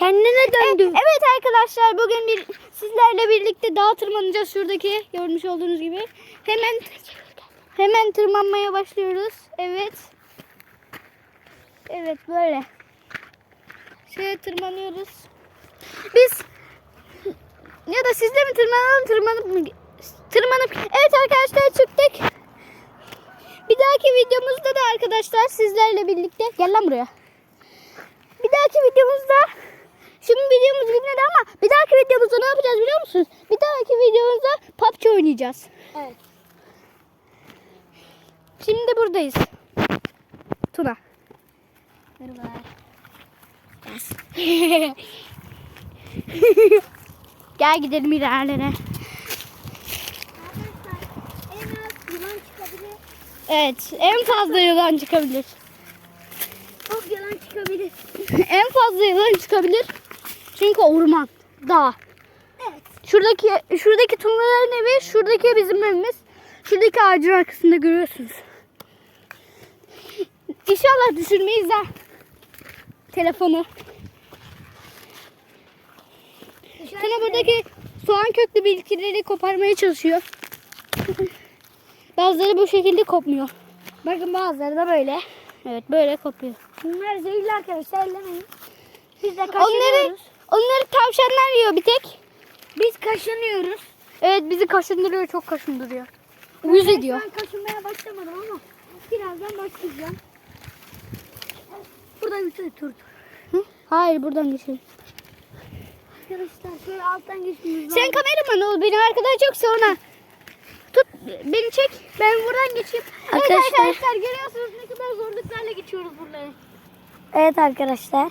Kendine döndü. Evet arkadaşlar bugün bir sizlerle birlikte dağa tırmanacağız şuradaki görmüş olduğunuz gibi. Hemen hemen tırmanmaya başlıyoruz. Evet. Evet böyle. Şöyle tırmanıyoruz. Biz ya da siz de mi tırmanalım tırmanıp mı? Tırmanıp evet arkadaşlar çıktık. Bir dahaki videomuzda da arkadaşlar sizlerle birlikte gel lan buraya. Bir dahaki videomuzda Şimdi videomuz bitmedi ama bir dahaki videomuzda ne yapacağız biliyor musunuz? Bir dahaki videomuzda PUBG oynayacağız. Evet. Şimdi buradayız. Tuna. Merhabalar. Gel gidelim ilerlere. Evet en fazla yılan çıkabilir. Çok yılan çıkabilir. en fazla yılan çıkabilir. Çünkü orman, dağ. Evet. Şuradaki şuradaki Tuna'ların evi, şuradaki bizim evimiz. Şuradaki ağacın arkasında görüyorsunuz. İnşallah düşürmeyiz ha. Telefonu. Tuna buradaki soğan köklü bitkileri koparmaya çalışıyor. Bazıları bu şekilde kopmuyor. Bakın bazıları da böyle. Evet böyle kopuyor. Bunlar zehirli arkadaşlar ellemeyin. Biz de Onları, kaşınıyoruz. Onları tavşanlar yiyor bir tek. Biz kaşınıyoruz. Evet bizi kaşındırıyor, çok kaşındırıyor. Uyuz Ben ediyor. an kaşınmaya başlamadım ama birazdan başlayacağım. Burada bir tane tur. Hı? Hayır buradan geçelim. Arkadaşlar şöyle alttan geçmemiz Sen kameraman ol benim arkadan çok sonra. Tut beni çek. Ben buradan geçeyim. Evet Arkadaşlar- arkadaşlar görüyorsunuz ne kadar zorluklarla geçiyoruz buraları. Evet arkadaşlar.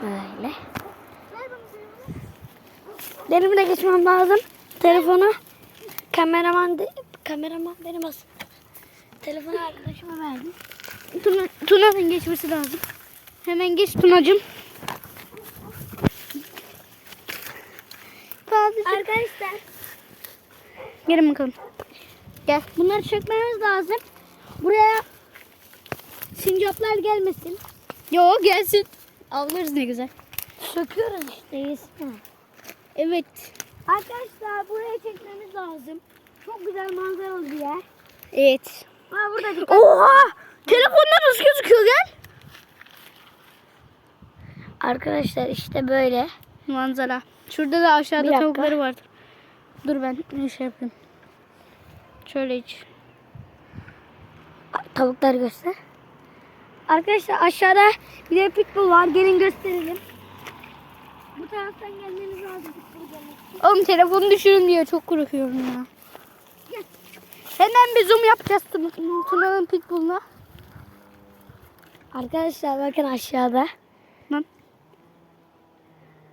Şöyle. Benim de geçmem lazım. Telefonu kameraman de, kameraman benim aslında. Telefonu arkadaşıma verdim. Tuna, Tuna'nın geçmesi lazım. Hemen geç Tunacığım. Arkadaşlar Gelin bakalım. Gel. bunları çökmemiz lazım. Buraya sincaplar gelmesin. Yo gelsin. Avlarız ne güzel. Söküyoruz işte yesin. Evet. Arkadaşlar buraya çekmemiz lazım. Çok güzel manzaralı bir yer. Evet. Ha burada bir Oha! Telefonda nasıl gözüküyor gel. Arkadaşlar işte böyle. Manzara. Şurada da aşağıda Bir tavukları vardı. Dur ben ne şey yapayım. Şöyle iç. Tavukları göster. Arkadaşlar aşağıda bir de pitbull var. Gelin gösterelim. Bu taraftan gelmeniz lazım. Oğlum telefonu düşürün diyor. Çok korkuyorum ya. Gel. Hemen bir zoom yapacağız Tuna- Tuna'nın pitbull'una. Arkadaşlar bakın aşağıda. Lan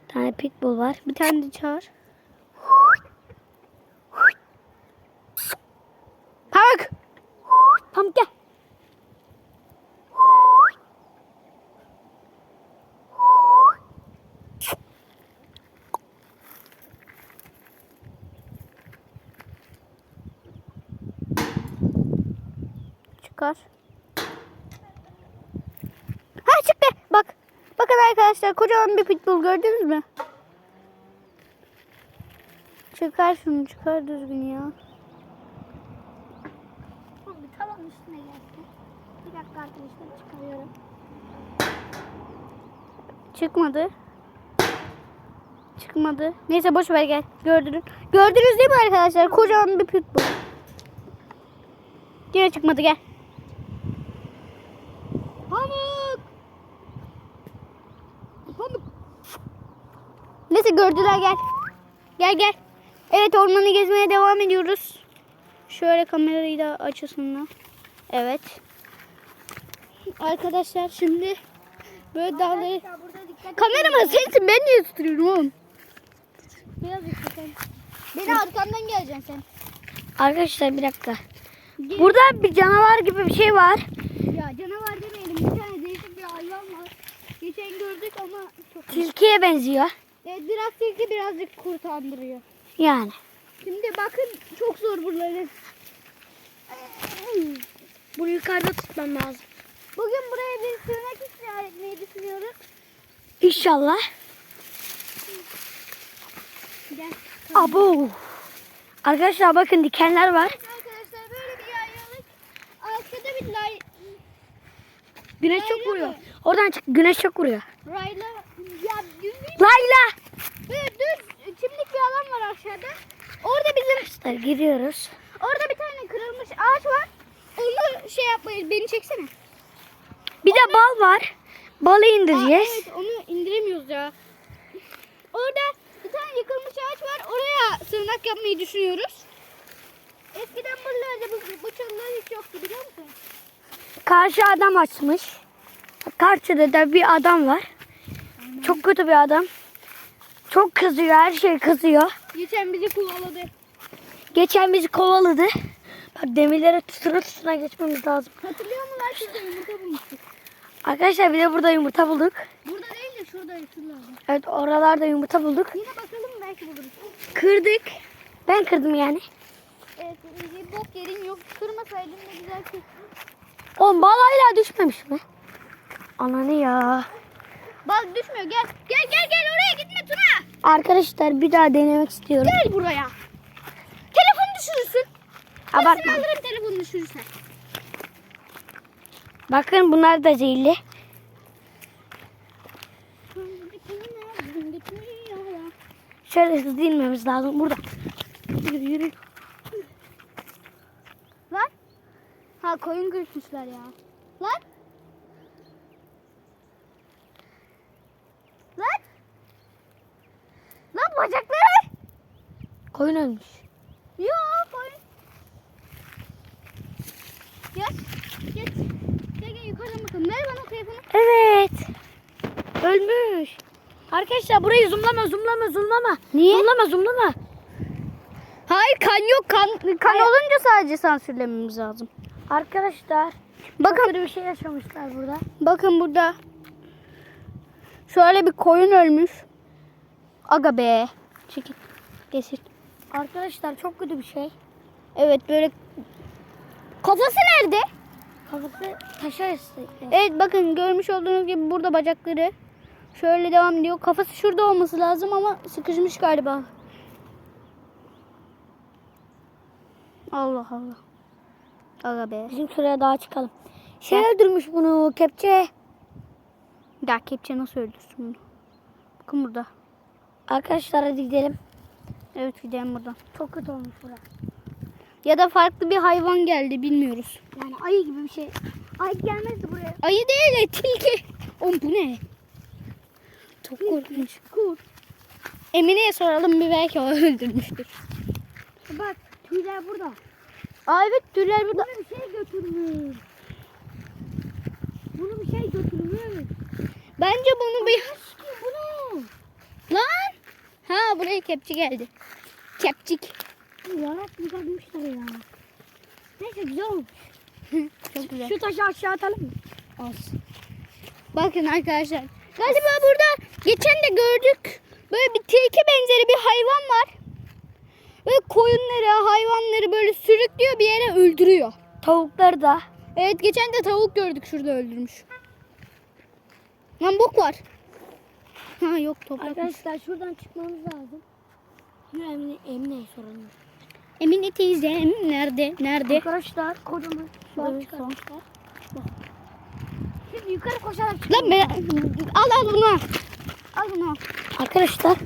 Bir tane pitbull var. bir tane de çağır. Bak. Tam gel. Çıkar. Ha çıktı. Bak. Bakın arkadaşlar kocaman bir pitbull gördünüz mü? Çıkar şunu çıkar düzgün ya. Bir tavan üstüne gelsin. Bir dakika arkadaşlar çıkarıyorum. Çıkmadı. Çıkmadı. Neyse boş ver gel. Gördünüz. Gördünüz değil mi arkadaşlar? Kocaman bir pitbull. Yine çıkmadı gel. Pamuk. Pamuk. Neyse gördüler gel. Gel gel. Evet ormanı gezmeye devam ediyoruz. Şöyle kamerayı da açısınlar. Evet. Arkadaşlar şimdi böyle dağları... Kameraman sensin ben niye tutuyorum oğlum? Biraz. Beni arkamdan geleceksin sen. Arkadaşlar bir dakika. Gel. Burada bir canavar gibi bir şey var. Ya canavar demeyelim. Bir tane değişik bir hayvan var. Geçen gördük ama çok... Tilkiye benziyor. Evet biraz tilki birazcık kurt andırıyor. Yani. Şimdi bakın çok zor buraları. Bunu yukarıda tutmam lazım. Bugün buraya bir sığınak inşa etmeyi düşünüyoruz. İnşallah. Gel. Abo. Arkadaşlar bakın dikenler var. Evet arkadaşlar böyle bir yaylalık. Arkada bir lay, Güneş çok vuruyor. Oradan çık. Güneş çok vuruyor. rayla Layla. düz çimlik bir alan var aşağıda. Orada bizim Arkadaşlar giriyoruz. orada bir tane kırılmış ağaç var. Onu şey yapmayız. Beni çeksene. Bir de bal var. Balı Aa, indireceğiz. evet onu indiremiyoruz ya. Orada bir tane yıkılmış ağaç var. Oraya sığınak yapmayı düşünüyoruz. Eskiden buralarda bu, bu çalılar hiç yoktu biliyor musun? Karşı adam açmış. Karşıda da bir adam var. Çok kötü bir adam. Çok kızıyor. Her şey kızıyor. Geçen bizi kovaladı. Geçen bizi kovaladı. Bak demirlere tutuna tutuna geçmemiz lazım. Hatırlıyor musun şurada yumurta bulmuştuk. Arkadaşlar bir de burada yumurta bulduk. Burada değil de şurada şuralarda. Evet oralarda yumurta bulduk. Yine bakalım belki buluruz. Kırdık. Ben kırdım yani. Evet bir bok yerin yok. Kırmasaydın ne güzel ki. Oğlum bal hala düşmemiş mi? Ananı ya. Bal düşmüyor gel. Gel gel gel oraya gitme Tuna. Arkadaşlar bir daha denemek istiyorum. Gel buraya. Telefonu düşürürsün. Abartma. Kesin alırım telefonu düşürürsen. Bakın bunlar da zehirli. Şöyle hızlı inmemiz lazım. Burada. Yürü yürü. Lan. Ha koyun kırpmışlar ya. Lan. Bacakları. Koyun ölmüş. Yok koyun. Gel. Geç. Gel gel yukarıdan bakalım. Ver bana telefonu. Evet. Ölmüş. Arkadaşlar burayı zoomlama zoomlama zoomlama. Niye? Zoomlama zoomlama. Hayır kan yok. Kan, kan Hayır. olunca sadece sansürlememiz lazım. Arkadaşlar. Bakın. bir şey yaşamışlar burada. Bakın burada. Şöyle bir koyun ölmüş. Aga be. Çekil. Geçir. Arkadaşlar çok kötü bir şey. Evet böyle. Kafası nerede? Kafası taşa esti. Evet bakın görmüş olduğunuz gibi burada bacakları. Şöyle devam ediyor. Kafası şurada olması lazım ama sıkışmış galiba. Allah Allah. Aga be. Bizim şuraya daha çıkalım. Şey öldürmüş bunu kepçe. Ya kepçe nasıl öldürsün bunu? Bakın burada. Arkadaşlar hadi gidelim. Evet gidelim buradan. Çok kötü olmuş burası. Ya da farklı bir hayvan geldi bilmiyoruz. Yani ayı gibi bir şey. Ayı gelmezdi buraya. Ayı değil de tilki. Oğlum bu ne? Çok korkunç. Kurt. Emine'ye soralım bir belki o öldürmüştür. Bak tüyler burada. Aa evet tüyler burada. Bunu bir şey götürmüş. Bunu bir şey götürmüş. Bence bunu bir... Aşkım bu ne? Lan! Ha buraya kepçe geldi. Kepçik. Yarak yıkatmışlar ya. Neyse güzel olmuş. Çok güzel. Şu taşı aşağı atalım mı? Olsun. Bakın arkadaşlar. Galiba burada geçen de gördük. Böyle bir tilki benzeri bir hayvan var. Böyle koyunları, hayvanları böyle sürüklüyor bir yere öldürüyor. Tavukları da. Evet geçen de tavuk gördük şurada öldürmüş. Lan bok var. Ha yok toprakmış. Arkadaşlar şuradan çıkmamız lazım. Yürü Emine, Emine'ye soralım. Emine teyzem nerede? Nerede? Arkadaşlar kocaman çıkarmışlar. Bak. Şimdi yukarı koşarak Lan çıkıyoruz. be, al al bunu. Al bunu. Arkadaşlar